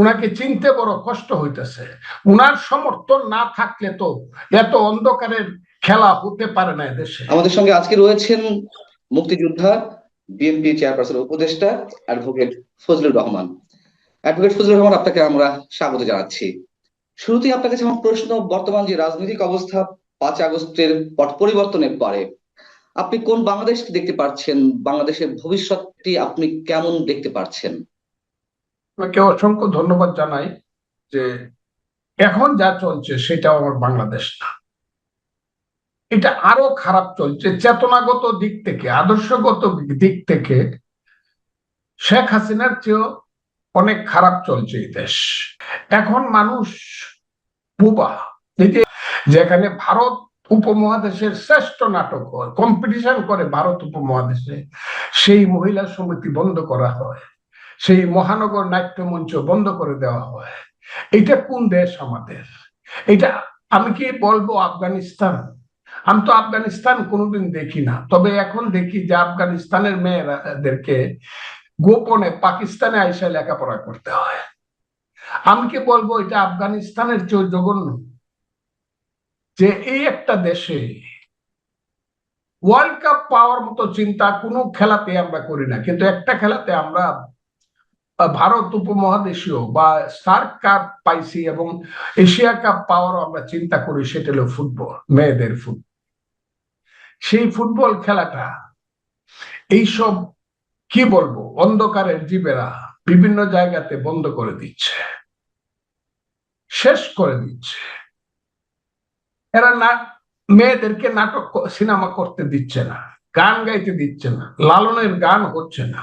উনাকে চিনতে বড় কষ্ট হইতেছে। উনার সমর্থন না থাকলে তো এত অন্ধকারের খেলা হতে পারে না দেশে আমাদের সঙ্গে আজকে রয়েছেন মুক্তিযোদ্ধা, বিএনপি চেয়ারপারসন উপদেষ্টা, অ্যাডভোকেট ফজলুর রহমান। অ্যাডভোকেট ফজলুর রহমান, আপনাকে আমরা স্বাগত জানাচ্ছি। শুরুতেই আপনার কাছে আমার প্রশ্ন, বর্তমান যে রাজনৈতিক অবস্থা পাঁচ আগস্টের পট পরিবর্তনের পরে, আপনি কোন বাংলাদেশ দেখতে পাচ্ছেন বাংলাদেশের ভবিষ্যৎটি আপনি কেমন দেখতে পাচ্ছেন আপনাকে অসংখ্য ধন্যবাদ জানাই যে এখন যা চলছে সেটা আমার বাংলাদেশ না। এটা আরও খারাপ চলছে চেতনাগত দিক থেকে, আদর্শগত দিক থেকে। শেখ হাসিনার চেয়েও অনেক খারাপ চলছে এই দেশ। এখন মানুষ বুবা। যেখানে ভারত উপমহাদেশের শ্রেষ্ঠ নাটক হয় কম্পিটিশন করে ভারত উপমহাদেশে, সেই মহিলা সমিতি বন্ধ করা হয়। সেই মহানগর নাট্যমঞ্চ বন্ধ করে দেওয়া হয়। এটা কোন দেশ? আমাদের এটা আমি কি বলব আফগানিস্তান? আমি তো আফগানিস্তান কোনোদিন দেখি না। তবে এখন দেখি যে আফগানিস্তানের মেয়েরাদেরকে গোপনে পাকিস্তানে আইসা লেখাপড়া করতে হয়। আমি কি বলব এটা আফগানিস্তানের চেয়ে জঘন্য যে এই একটা দেশে ওয়ার্ল্ড কাপ পাওয়ার মতো চিন্তা কোনো খেলাতে আমরা করি না। কিন্তু একটা খেলাতে আমরা ভারত উপমহাদেশীয় বা সার্ক কাপ পাইছি এবং এশিয়া কাপ পাওয়ারও আমরা চিন্তা করি সেটা হলো ফুটবল, মেয়েদের ফুটবল। সেই ফুটবল খেলাটা এইসব, কি বলব, অন্ধকারের জীবেরা বিভিন্ন জায়গাতে বন্ধ করে দিচ্ছে, শেষ করে দিচ্ছে। এরা না, মেয়েদেরকে নাটক, সিনেমা করতে দিচ্ছে না। গান গাইতে দিচ্ছে না, লালনের গান হচ্ছে না।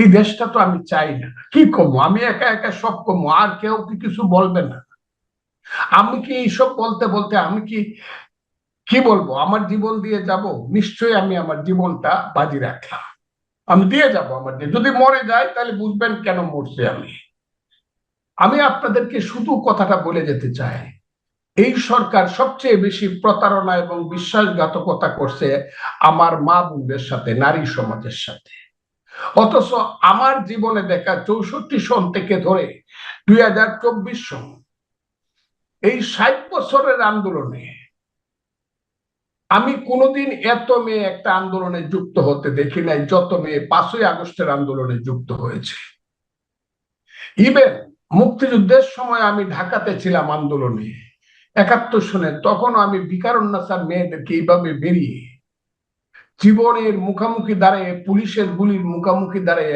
এই দেশটা তো আমি চাই না। কি কমো? আমি একা একা সব কমো? আর কেউ কি কিছু বলবে না? আমি কি এইসব বলতে বলতে আমি কি কি বলব? আমার জীবন দিয়ে যাব? নিশ্চয়ই আমি আমার জীবনটা বাজি রাখলাম। আমি দিয়ে যাব আমার যদি মরে যায়, তাহলে বুঝবেন কেন মরছি আমি। আমি আপনাদেরকে শুধু কথাটা বলে যেতে চাই। এই সরকার সবচেয়ে বেশি প্রতারণা এবং বিশ্বাসঘাতকতা করছে আমার মা বোনদের সাথে, নারী সমাজের সাথে। অথচ আমার জীবনে দেখা চৌষট্টি সন থেকে ধরে দুই হাজার চব্বিশ সন, এই ষাট বছরের আন্দোলনে আমি কোনোদিন এত মেয়ে একটা আন্দোলনে যুক্ত হতে দেখি নাই, যত মেয়ে পাঁচই আগস্টের আন্দোলনে যুক্ত হয়েছে। ইভেন মুক্তিযুদ্ধের সময় আমি ঢাকাতে ছিলাম আন্দোলনে। একাত্তর সনে তখন আমি বিকারুন্নাসার মেয়েদেরকে এইভাবে বেরিয়ে জীবনের মুখামুখি দাঁড়িয়ে, পুলিশের গুলির মুখামুখি দাঁড়িয়ে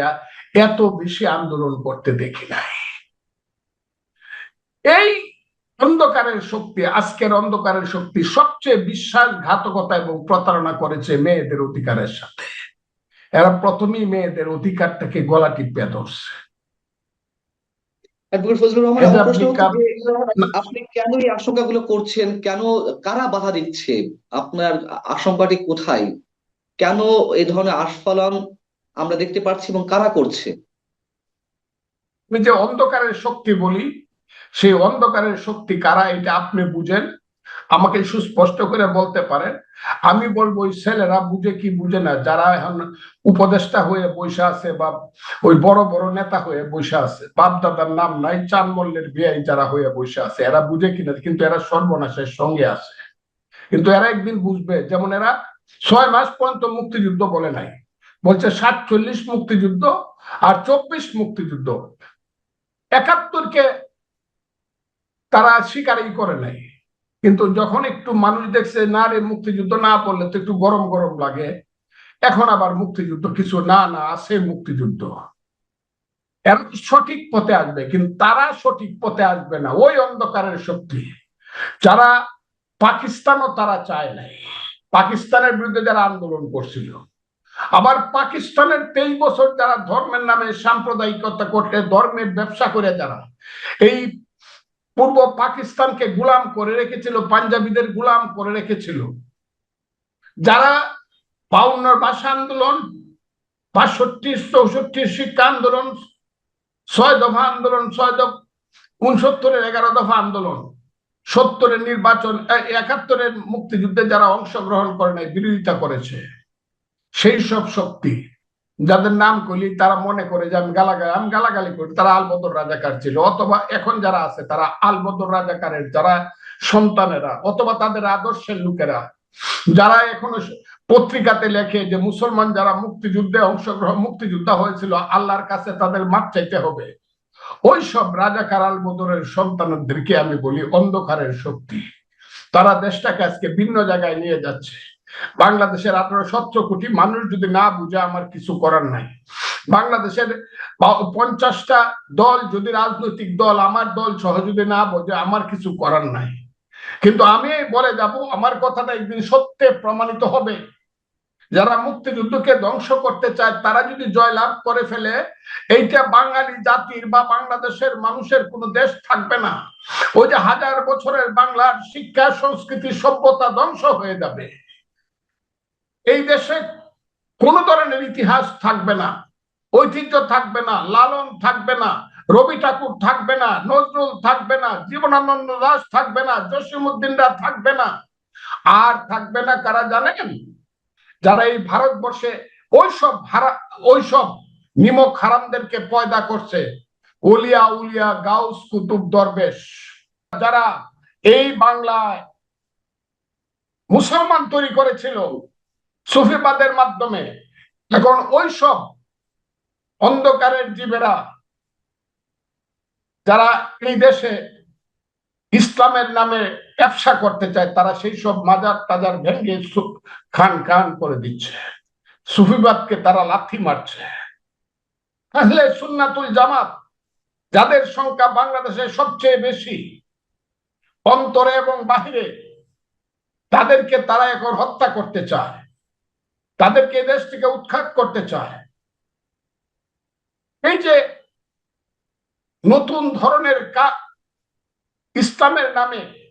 এত বেশি আন্দোলন করতে দেখি নাই। এই অন্ধকারের শক্তি, আজকের অন্ধকারের শক্তি সবচেয়ে বিশ্বাসঘাতকতা এবং প্রতারণা করেছে মেয়েদের অধিকারের সাথে। এরা প্রথমেই মেয়েদের অধিকারটাকে গলা টিপিয়া ধরছে। অ্যাডভোকেট ফজলুর রহমান আপনি কেন এই আশঙ্কাগুলো করছেন? কেন কারা বাধা দিচ্ছে? আপনার আশঙ্কাটি কোথায়? কেন এই ধরনের আস্ফালন আমরা দেখতে পাচ্ছি এবং কারা করছে? যে অন্ধকারের শক্তি বলি সেই অন্ধকারের শক্তি কারা এটা আপনি বুঝেন। আমাকে সুস্পষ্ট করে বলতে পারেন। আমি বলব, ওই ছেলেরা বুঝে কি বুঝে না, যারা এখন উপদেষ্টা হয়ে বসে আছে বা ওই বড় বড় নেতা হয়ে বসে আছে বাপ দাদার নাম নাই চান মল্লের বিয়াই যারা হয়ে বসে আছে, এরা বুঝে কিনা কিন্তু এরা সর্বনাশের সঙ্গে আছে। কিন্তু এরা একদিন বুঝবে, যেমন এরা ছয় মাস পর্যন্ত মুক্তিযুদ্ধ বলে নাই। বলছে সাতচল্লিশ মুক্তিযুদ্ধ আর চব্বিশ মুক্তিযুদ্ধ। একাত্তরকে তারা স্বীকারই করে নাই। কিন্তু যখন একটু মানুষ দেখছে, না রে, মুক্তিযুদ্ধ না পড়লে তো একটু গরম গরম লাগে। এখন আবার মুক্তিযুদ্ধ কিছু না না, আছে মুক্তিযুদ্ধ। এরা সঠিক পথে আসবে, কিন্তু তারা সঠিক পথে আসবে না। ওই অন্ধকারের শক্তি। যারা পাকিস্তানও তারা চায় নাই। পাকিস্তানের বিরুদ্ধে যারা আন্দোলন করছিল। আবার পাকিস্তানের তেইশ বছর যারা ধর্মের নামে সাম্প্রদায়িকতা করতে, ধর্মের ব্যবসা করে যারা, এই পূর্ব পাকিস্তানকে গুলাম করে রেখেছিল, পাঞ্জাবিদের গুলাম করে রেখেছিল। যারা বাউন্নর ভাষা আন্দোলন, বাষট্টি, চৌষট্টি শিক্ষা আন্দোলন, ছয় দফা আন্দোলন, ছয় দফা উনসত্তরের এগারো দফা আন্দোলন, সত্তরের নির্বাচন একাত্তরের মুক্তিযুদ্ধে যারা অংশগ্রহণ করে নাই, বিরোধিতা করেছে। সেই সব শক্তি যাদের নাম করলি তারা মনে করে যে আমি গালাগালি আমি গালাগালি করি। তারা আলবদর রাজাকার ছিল। অথবা এখন যারা আছে, তারা আলবদর রাজাকারের যারা সন্তানেরা, অথবা তাদের আদর্শের লোকেরা, যারা এখনও পত্রিকাতে লেখে যে মুসলমান যারা মুক্তিযুদ্ধে অংশগ্রহণ, মুক্তিযোদ্ধা হয়েছিল, আল্লাহর কাছে তাদের মাপ চাইতে হবে। ওই সব রাজাকার আলবদরের সন্তানদেরকে আমি বলি অন্ধকারের শক্তি। তারা দেশটাকে আজকে ভিন্ন জায়গায় নিয়ে যাচ্ছে। বাংলাদেশের আঠারো সতেরো কোটি মানুষ যদি না বুঝে, আমার কিছু করার নাই। বাংলাদেশের পঞ্চাশটা দল যদি রাজনৈতিক দল, আমার দল সহ যদি না বোঝে, আমার কিছু করার নাই। কিন্তু আমি বলে যাব, আমার কথাটা একদিন সত্যে প্রমাণিত হবে। যারা মুক্তিযুদ্ধকে ধ্বংস করতে চায়, তারা যদি জয়লাভ করে ফেলে, এইটা বাঙালি জাতির বা বাংলাদেশের মানুষের কোনো দেশ থাকবে না। ওই যে হাজার বছরের বাংলার শিক্ষা, সংস্কৃতি, সভ্যতা ধ্বংস হয়ে যাবে। এই দেশে কোন ধরনের ইতিহাস থাকবে না, ঐতিহ্য থাকবে না, লালন থাকবে না, রবি ঠাকুর থাকবে না, নজরুল থাকবে না, জীবনানন্দ দাস থাকবে না জসিমুদ্দিনরা থাকবে না। আর থাকবে না কারা জানেন? যারা এই ভারতবর্ষে ওইসব ওইসব নিমক হারামদেরকে পয়দা করছে, উলিয়া উলিয়া গাউস কুতুব দরবেশ। যারা এই বাংলায় মুসলমান তৈরি করেছিল সুফিবাদের মাধ্যমে। এখন ওইসব অন্ধকারের জীবেরা, যারা এই দেশে ইসলামের নামে ব্যবসা করতে চায়, তারা সেই সব মাজার টাজার ভেঙে সু- খান খান করে দিচ্ছে। সুফিবাদকে তারা লাথি মারছে। তাহলে সুন্নাতুল জামাত, যাদের সংখ্যা বাংলাদেশে সবচেয়ে বেশি, অন্তরে এবং বাহিরে, তাদেরকে তারা এখন হত্যা করতে চায়। তাদেরকে দেশ থেকে উৎখাত করতে চায়। এই যে নতুন ধরনের কা- ইসলামের নামে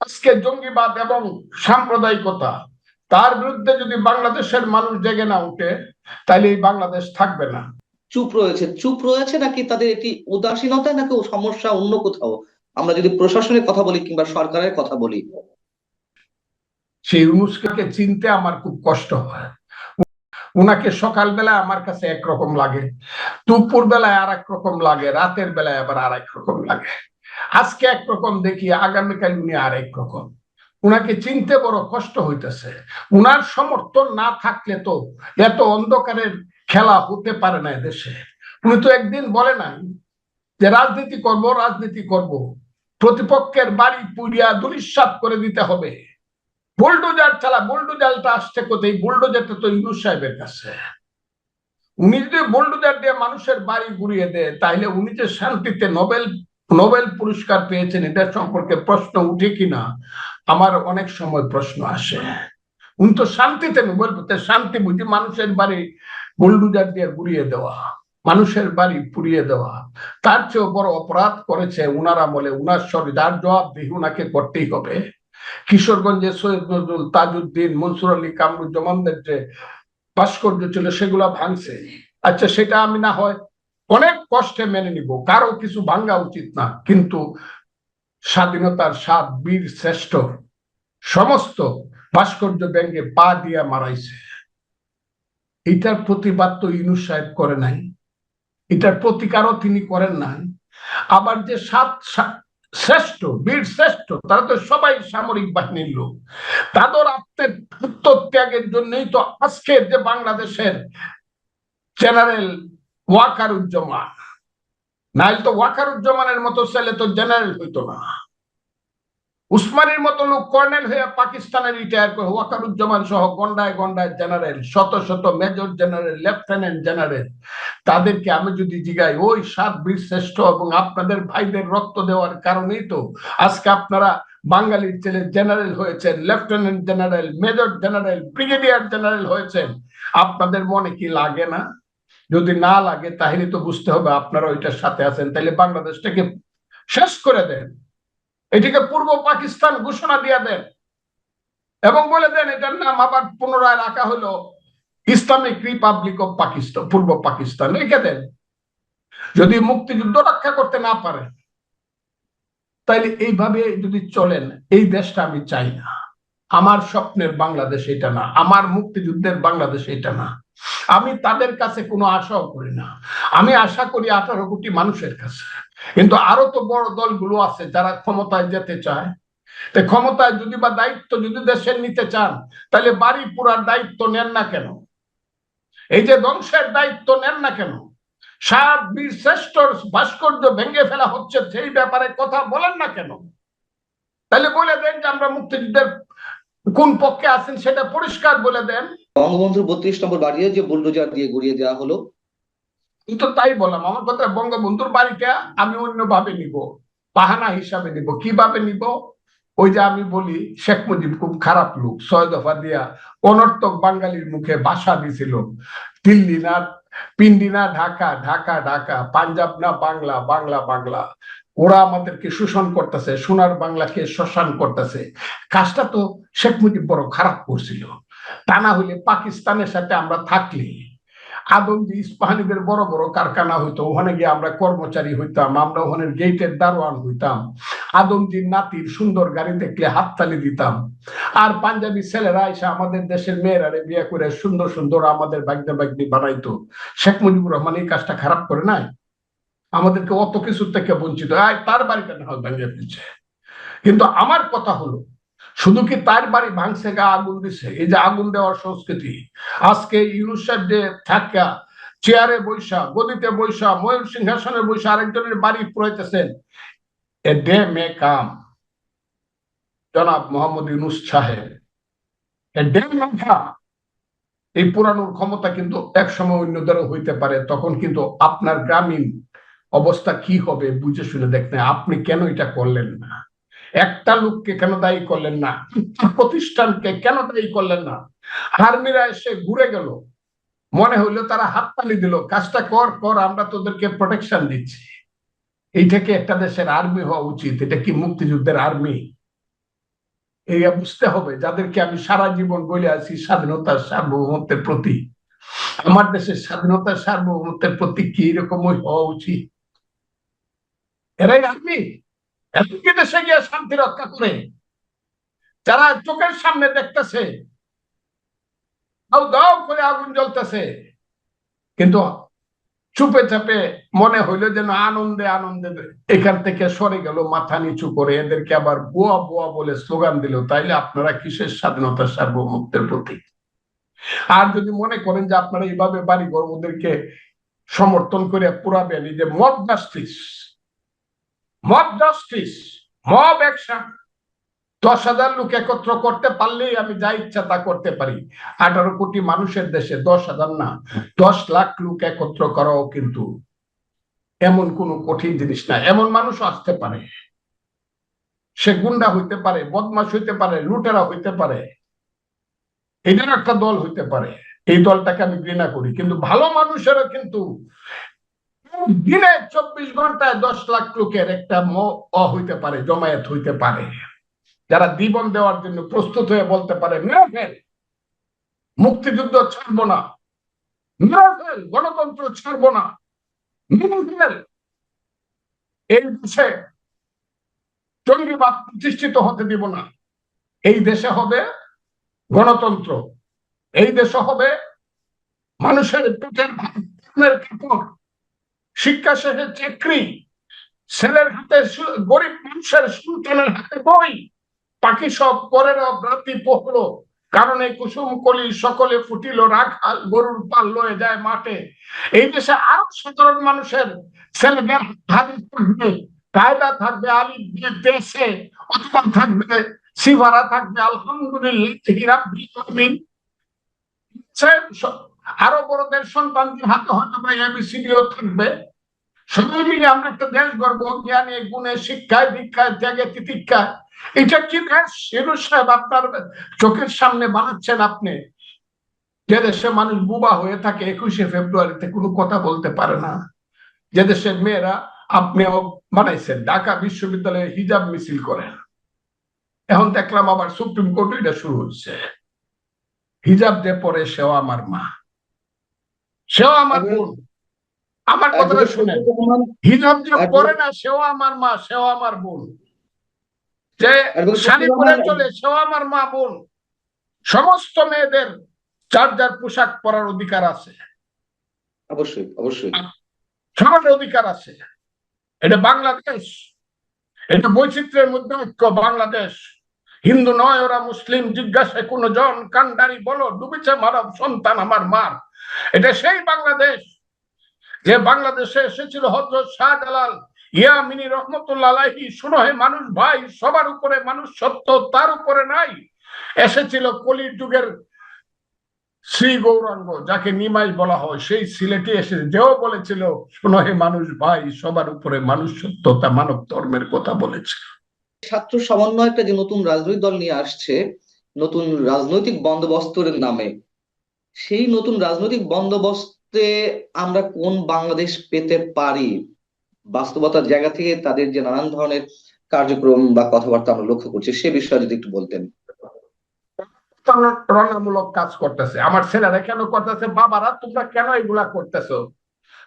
আজকে জঙ্গিবাদ এবং সাম্প্রদায়িকতা, তার বিরুদ্ধে যদি বাংলাদেশের মানুষ জেগে না উঠে তাহলে এই বাংলাদেশ থাকবে না। চুপ রয়েছে চুপ রয়েছে নাকি তাদের একটি উদাসীনতা নাকি সমস্যা অন্য কোথাও? আমরা যদি প্রশাসনের কথা বলি কিংবা সরকারের কথা বলি সেই ইউনুসকে চিনতে আমার খুব কষ্ট হয়। উনাকে সকালবেলায় আমার কাছে একরকম লাগে দুপুর বেলায় আর এক রকম লাগে, রাতের বেলায় আবার আর রকম লাগে। আজকে একরকম দেখি আগামীকাল উনি আর রকম। উনাকে চিনতে বড় কষ্ট হইতেছে। উনার সমর্থন না থাকলে তো এত অন্ধকারের খেলা হতে পারে না দেশে উনি তো একদিন বলে নাই যে, রাজনীতি করব রাজনীতি করব। প্রতিপক্ষের বাড়ি পুড়িয়া দুলিশ্বাত করে দিতে হবে। বুলডোজার চালা, বুলডোজারটা আসছে কোথায়? বুলডোজারটা তো ইউনুস সাহেবের কাছে। উনি যদি বুলডোজার দিয়ে মানুষের বাড়ি ঘুরিয়ে দেয়, তাহলে উনি যে শান্তিতে নোবেল নোবেল পুরস্কার পেয়েছেন এটা সম্পর্কে প্রশ্ন উঠে কিনা? আমার অনেক সময় প্রশ্ন আসে। উনি তো শান্তিতে নোবেল শান্তি বুঝি মানুষের বাড়ি বুলডোজার দিয়ে ঘুরিয়ে দেওয়া, মানুষের বাড়ি পুড়িয়ে দেওয়া। তার চেয়েও বড় অপরাধ করেছে উনারা বলে উনার সব যার জবাবদিহি উনাকে করতেই হবে। কিশোরগঞ্জে সৈয়দ নজরুল তাজউদ্দিন, মনসুর আলী কামরুজ্জামানদের যে ভাস্কর্য ছিল, সেগুলা ভাঙছে। আচ্ছা সেটা আমি না হয় অনেক কষ্টে মেনে নিব। কারও কিছু ভাঙ্গা উচিত না, কিন্তু স্বাধীনতার সাত বীর শ্রেষ্ঠ। সমস্ত ভাস্কর্য ব্যঙ্গে পা দিয়া মারাইছে। এটার প্রতিবাদ তো ইনুস সাহেব করে নাই। এটার প্রতিকারও তিনি করেন নাই। আবার যে সাত শ্রেষ্ঠ, বীর শ্রেষ্ঠ, তারা তো সবাই সামরিক বাহিনীর লোক। তাদের আত্মের আত্মত্যাগের জন্যই তো আজকে যে বাংলাদেশের জেনারেল ওয়াকারুজ্জামান, নাইল তো ওয়াকারুজ্জামানের মতো ছেলে তো জেনারেল হইতো না। উসমানের মতো লোক কর্নেল হয়ে পাকিস্তানে রিটায়ার করে ওয়াকারুজ্জামান সহ গন্ডায় গন্ডায় জেনারেল, শত শত মেজর জেনারেল, লেফটেন্যান্ট জেনারেল তাদেরকে আমি যদি জিগাই, ওই সাত বীর শ্রেষ্ঠ এবং আপনাদের ভাইদের রক্ত দেওয়ার কারণেই তো আজকে আপনারা বাঙালির ছেলে জেনারেল হয়েছেন, lieutenant general, major general, brigadier general হয়েছেন। আপনাদের মনে কি লাগে না? যদি না লাগে, তাহলে তো বুঝতে হবে আপনারা ওইটার সাথে আছেন। তাহলে বাংলাদেশটাকে শেষ করে দেন। এটিকে পূর্ব পাকিস্তান ঘোষণা দিয়ে দেন। এবং বলে দেন, এটার নাম আবার পুনরায় রাখা হলো। ইসলামিক রিপাবলিক অফ পাকিস্তান, পূর্ব পাকিস্তান রেখে দেন। যদি মুক্তিযুদ্ধ রক্ষা করতে না পারে, তাইলে এইভাবে যদি চলেন, এই দেশটা আমি চাই না। আমার স্বপ্নের বাংলাদেশ এটা না, আমার মুক্তিযুদ্ধের বাংলাদেশ এটা না। আমি তাদের কাছে কোনো আশাও করি না। আমি আশা করি আঠারো কোটি মানুষের কাছে। কিন্তু আরও তো বড় দলগুলো আছে যারা ক্ষমতায় যেতে চায়। তো ক্ষমতায় যদি বা দায়িত্ব যদি দেশের নিতে চান তাহলে বাড়ি পুরার দায়িত্ব নেন না কেন? এই যে ধ্বংসের দায়িত্ব নেন না কেন? সাত বীর শ্রেষ্ঠর ভাস্কর্য ভেঙে ফেলা হচ্ছে সেই ব্যাপারে কথা বলেন না কেন? তাহলে বলে দেন যে আমরা মুক্তিযুদ্ধের কোন পক্ষে আছেন সেটা পরিষ্কার বলে দেন। বঙ্গবন্ধুর বত্রিশ নম্বর বাড়িয়ে যে বুলডোজার দিয়ে গুড়িয়ে দেওয়া হলো। আমি তো তাই বললাম আমার কথা বঙ্গবন্ধুর বাড়িটা আমি অন্যভাবে নিব বাহানা হিসাবে নিব। কীভাবে নিব? ওই যে আমি বলি, শেখ মুজিব খুব খারাপ লোক, ছয় দফা দিয়া অনর্থক বাঙালির মুখে ভাষা দিছিল। দিল্লি না, পিন্ডি না, ঢাকা ঢাকা ঢাকা, পাঞ্জাব না, বাংলা বাংলা বাংলা। ওরা আমাদেরকে শোষণ করতেছে, সোনার বাংলাকে শ্মশান করতেছে। কাজটা তো শেখ মুজিব বড় খারাপ করছিল। তা না হইলে পাকিস্তানের সাথে আমরা থাকলে। আদমজি ইস্পাহানিদের বড় বড় কারখানা হইতো, ওখানে গিয়ে আমরা কর্মচারী হইতাম, আমরা ওখানে গেটের দারোয়ান হইতাম। আদমজির নাতির সুন্দর গাড়ি দেখলে হাততালি দিতাম। আর পাঞ্জাবি ছেলেরা এসে আমাদের দেশের মেয়েরারে বিয়ে করে সুন্দর সুন্দর আমাদের বাগদা বাগদি বানাইতো। শেখ মুজিবুর রহমান এই কাজটা খারাপ করে নাই? আমাদেরকে অত কিছু থেকে বঞ্চিত। তার বাড়িটা না হয় ভেঙে ফেলছে? কিন্তু আমার কথা হলো, শুধু কি তার বাড়ি ভাঙছে গা আগুন দিছে? এই যে আগুন দেওয়ার সংস্কৃতি। আজকে ইউনুসার যে থাকা, চেয়ারে বৈশা গদিতে বৈশা ময়ূর সিংহাসনে বৈশা আরেকজনের বাড়ি পুরাইতেছেন এ ডে মে কাম জনাব মোহাম্মদ ইউনুস সাহেব এ ডে মে কাম এই পুরানোর ক্ষমতা কিন্তু একসময় অন্যদেরও হইতে পারে, তখন কিন্তু আপনার গ্রামীণ অবস্থা কি হবে বুঝে শুনে দেখতে, আপনি কেন এটা করলেন না? একটা লোককে কেন দায়ী করলেন না? প্রতিষ্ঠানকে কেন দায়ী করলেন না? আর্মিরা এসে ঘুরে গেল। মনে হইল তারা হাততালি দিল, কাজটা কর কর, আমরা তোদেরকে প্রোটেকশন দিচ্ছি। এইটাকে একটা দেশের আর্মি হওয়া উচিত। এটা কি মুক্তিযুদ্ধের আর্মি এই বুঝতে হবে। যাদেরকে আমি সারা জীবন বলে আছি স্বাধীনতার সার্বভৌমত্বের প্রতি। আমার দেশের স্বাধীনতার সার্বভৌমত্বের প্রতি কি এরকম হওয়া উচিত? এরাই আর্মি এতকে দেশে গিয়ে শান্তি রক্ষা করে। যারা চোখের সামনে দেখতেছে করে আগুন জ্বলতেছে। কিন্তু চুপে চাপে মনে হইল যেন আনন্দে আনন্দে এখান থেকে সরে গেল, মাথা নিচু করে এদেরকে আবার বুয়া বুয়া বলে স্লোগান দিল। তাইলে আপনারা কিসের স্বাধীনতা সার্বভৌমত্বের প্রতীক? আর যদি মনে করেন যে আপনারা এইভাবে বাড়িঘর ওদেরকে সমর্থন করে পুরাবেন, এই যে mob justice mob justice, mob action দশ হাজার লোক একত্র করতে পারলেই আমি যা ইচ্ছা তা করতে পারি। আঠারো কোটি মানুষের দেশে দশ হাজার না, দশ লাখ লোক একত্র করাও কিন্তু এমন কোন কঠিন জিনিস না, এমন মানুষ আসতে পারে। সে গুন্ডা হইতে পারে বদমাস হইতে পারে, লুটেরা হইতে পারে। এটার একটা দল হইতে পারে। এই দলটাকে আমি ঘৃণা করি, কিন্তু ভালো মানুষেরও কিন্তু দিনে চব্বিশ ঘন্টায় দশ লাখ লোকের একটা ম হইতে পারে, জমায়েত হইতে পারে। যারা জীবন দেওয়ার জন্য প্রস্তুত হয়ে বলতে পারে মেরে মুক্তিযুদ্ধ ছাড়বো না মেরে গণতন্ত্র ছাড়বো না মেরে এই দেশে জঙ্গিবাদ প্রতিষ্ঠিত হতে দিব না, এই দেশে হবে গণতন্ত্র, এই দেশে হবে মানুষের পেটের ভাতের কাপড়, শিক্ষা শেষে চাকরি, ছেলের হাতে গরিব মানুষের সন্তানের হাতে বই পাখি সব পরের রাতি পহল কারণ কুসুম কলি সকলে ফুটিল রাখাল গরুর পাল লয়ে যায় মাঠে। এই দেশে আরও সাধারণ মানুষের ছেলেদের হাতে থাকবে কায়দা থাকবে আলী দেশে অথবা থাকবে, সিভারা থাকবে, আলহামদুলিল্লাহ আরও বড়দের সন্তানদের হাতে হয়তো বা এবিসিডিও থাকবে। সবাই মিলে আমরা একটা দেশ গর্ব জ্ঞানে, গুণে, শিক্ষায় দীক্ষায় ত্যাগে, তিতিক্ষায়। এটা কি দেশ শিরু সাহেব আপনার চোখের সামনে বানাচ্ছেন আপনি? যে দেশে মানুষ বুবা হয়ে থাকে একুশে ফেব্রুয়ারিতে কোনো কথা বলতে পারে না। যে দেশের মেয়েরা আপনিও বানাইছেন ঢাকা বিশ্ববিদ্যালয়ে হিজাব মিছিল করেন এখন দেখলাম আবার সুপ্রিম কোর্ট এটা শুরু হচ্ছে। হিজাব যে পরে সেও আমার মা। সেও আমার বোন। আমার কথাটা শুনে হিজাব যে পরে না সেও আমার মা সেও আমার বোন। যে শাড়ি পরে চলে সেও আমার মা বোন। সমস্ত মেয়েদের যার যার পোশাক পরার অধিকার আছে। অবশ্যই অবশ্যই। সবার অধিকার আছে। এটা বাংলাদেশ। এটা বৈচিত্র্যের মধ্যে ঐক্য বাংলাদেশ। হিন্দু নয় ওরা মুসলিম জিজ্ঞাসায় কোন জন কান্ডারি বলো ডুবেছে মানব সন্তান আমার মার। এটা সেই বাংলাদেশ। যে বাংলাদেশে এসেছিল হজরত শাহজালাল। ইয়ামিনী রহমতুল্লাহ শুনো হে মানুষ ভাই, সবার উপরে মানুষ সত্য, তার উপরে নাই। এসেছিল কলির যুগের শ্রী গৌরাঙ্গ, যাকে নিমাই বলা হয়, সেই সিলেটে এসে যেও বলেছিল, শোনো হে মানুষ ভাই, সবার উপরে মানুষ সত্যতা মানব ধর্মের কথা বলেছে। ছাত্র সমন্বয়টা যে নতুন রাজনৈতিক দল নিয়ে আসছে, নতুন রাজনৈতিক বন্দোবস্তের নামে, সেই নতুন রাজনৈতিক বন্দোবস্তে আমরা কোন বাংলাদেশ পেতে পারি? বাস্তবতার জায়গা থেকে তাদের যে নানান ধরনের কার্যক্রম বা কথাবার্তা আমরা লক্ষ্য করছি, সে বিষয়ে যদি একটু বলতেন। রণামূলক কাজ করতেছে। আমার ছেলেরা কেন করতেছে? বাবারা, তোমরা কেন এগুলা করতেছো?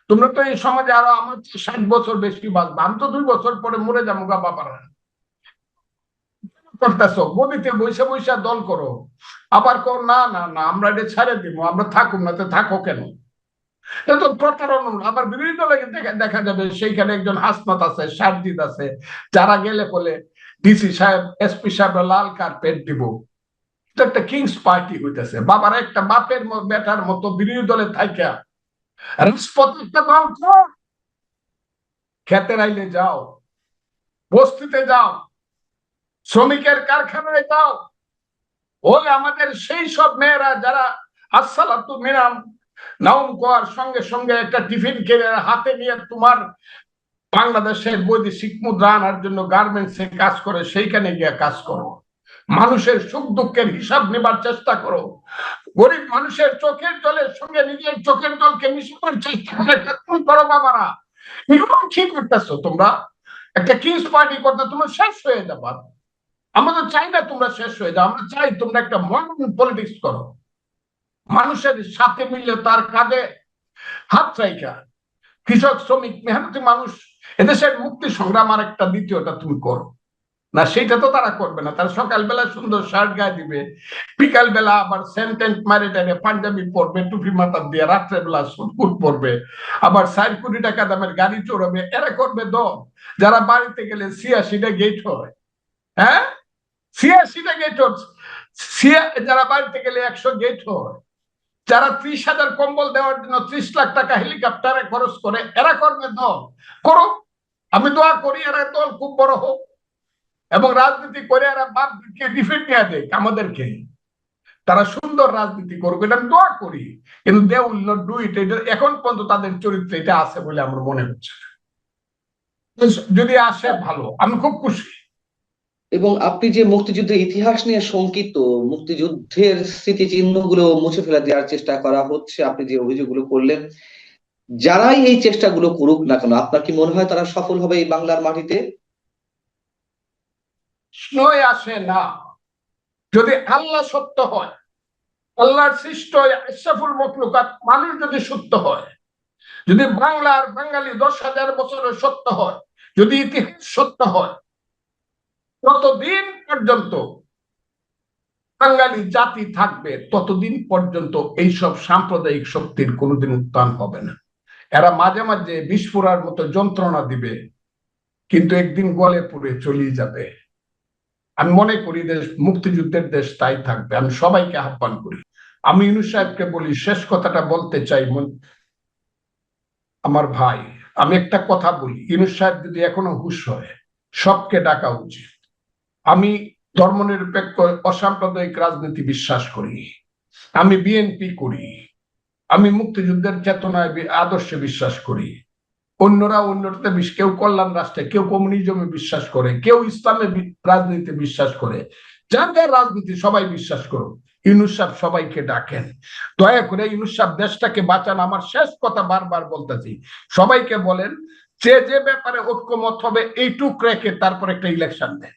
তোমরা তো এই সমাজে আরও আমার ষাট বছর বেশি বাঁচবে। আমি তো দুই বছর পরে মরে যাব গা বাবারা। করতেছো? গদিতে বৈশা বৈশা দল করো। আবার কর না না না, আমরা এটা ছেড়ে দিব। আমরা থাকুক, না তো থাকো কেন? প্রতারণা, আবার দেখা যাবে সেইখানে একজন আছে সারজিদ আছে, যারা গেলে বলে, ডিসি সাহেব এসপি সাহেব লাল কার্পেট দিব। একটা কিংস পার্টি হইতেছে। বাবার একটা বাপের বেটার মতো বিরোধী দলে থাইকা। খেতের আইলে যাও। বস্তিতে যাও। শ্রমিকের কারখানায় যাও। ওই আমাদের সেই সব মেয়েরা যারা, আসসালাতু মিনাম নাউম কোয়ার সঙ্গে সঙ্গে একটা টিফিন কিনে হাতে নিয়ে তোমার বাংলাদেশের বৈদেশিক মুদ্রা আনার জন্য গার্মেন্টসে কাজ করে, সেইখানে গিয়ে কাজ করো। মানুষের সুখ দুঃখের হিসাব নেবার চেষ্টা করো। গরিব মানুষের চোখের জলের সঙ্গে নিজের চোখের জলকে মিশানোর চেষ্টা করো। বাবারা এগুলো কি করতেছো তোমরা? একটা কিংস পার্টি করতে তোমরা শেষ হয়ে যাবা। আমরা তো চাই না তোমরা শেষ হয়ে যাও, আমরা চাই তোমরা একটা মডার্ন পলিটিক্স করো। মানুষের সাথে মিলে তার কাঁধে হাত রাইখা কৃষক, শ্রমিক, মেহনতি মানুষ, এদেশের মুক্তি সংগ্রাম আর একটা দ্বিতীয়টা তুমি করো। না সেটা তো তারা করবে না। তারা সকালবেলা সুন্দর শার্ট গায়ে দিবে বিকাল বেলা আবার সেন্টেন্ট মারে টাইনে পাঞ্জাবি পরবে, টুপি মাথা দিয়ে রাত্রেবেলা সুটকুট পরবে, আবার ষাট কোটি টাকা দামের গাড়ি চড়বে, এরা করবে দল যারা বাড়িতে গেলে ছিয়াশিটা গেট হয়। হ্যাঁ? ছিয়াশিটা গেট ছিয়া যারা বাড়িতে গেলে একশো গেট হয়। যারা ত্রিশ হাজার কম্বল দেওয়ার জন্য ত্রিশ লাখ টাকা হেলিকপ্টারে খরচ করে, এরা করবে দল। করো। আমি দোয়া করি এরা দল খুব বড় হোক। এবং রাজনীতি করে এরা বাপকে ডিফেন্ড নিয়ে দেয় আমাদেরকে। তারা সুন্দর রাজনীতি করবে এটা আমি দোয়া করি। কিন্তু they will not do it এটা এখন পর্যন্ত তাদের চরিত্র এটা আছে বলে আমার মনে হচ্ছে। যদি আসে, ভালো। আমি খুব খুশি। এবং আপনি যে মুক্তিযুদ্ধের ইতিহাস নিয়ে শঙ্কিত, মুক্তিযুদ্ধের স্মৃতিচিহ্নগুলো মুছে ফেলা দেওয়ার চেষ্টা করা হচ্ছে, আপনি যে অভিযোগগুলো করলেন, যারাই এই চেষ্টাগুলো করুক না কেন, আপনার কি মনে হয় তারা সফল হবে এই বাংলার মাটিতে? আসে না। যদি আল্লাহ সত্য হয়, আল্লাহর সৃষ্ট ইসরাফুল মখলুকাত মানুষ যদি সত্য হয়, যদি বাংলার বাঙালি দশ হাজার বছরের সত্য হয়, যদি ইতিহাস সত্য হয় ততদিন পর্যন্ত বাঙালি জাতি থাকবে, ততদিন পর্যন্ত এইসব সাম্প্রদায়িক শক্তির কোনোদিন উত্থান হবে না। এরা মাঝে মাঝে বিস্ফোরার মতো যন্ত্রণা দিবে, কিন্তু একদিন গলে পড়ে চলিয়ে যাবে। আমি মনে করি দেশ, মুক্তিযুদ্ধের দেশ তাই থাকবে। আমি সবাইকে আহ্বান করি। আমি ইনু সাহেবকে বলি, শেষ কথাটা বলতে চাই আমার ভাই। আমি একটা কথা বলি ইনু সাহেব যদি এখনও হুশ হয়, সবকে ডাকা উচিত। আমি ধর্মনিরপেক্ষ, অসাম্প্রদায়িক রাজনীতি বিশ্বাস করি। আমি বিএনপি করি। আমি মুক্তিযুদ্ধের চেতনায় আদর্শে বিশ্বাস করি। অন্যরা অন্যতে কেউ কল্যাণ রাষ্ট্রে, কেউ কমিউনিজমে বিশ্বাস করে, কেউ ইসলামে রাজনীতি বিশ্বাস করে। যার যার রাজনীতি সবাই বিশ্বাস করো ইউনুস সবাইকে ডাকেন। দয়া করে ইউনুস দেশটাকে বাঁচান। আমার শেষ কথা বারবার বলতেছি। সবাইকে বলেন, যে যে ব্যাপারে ঐক্যমত হবে, এইটুক রেখে তারপর একটা ইলেকশন দেন।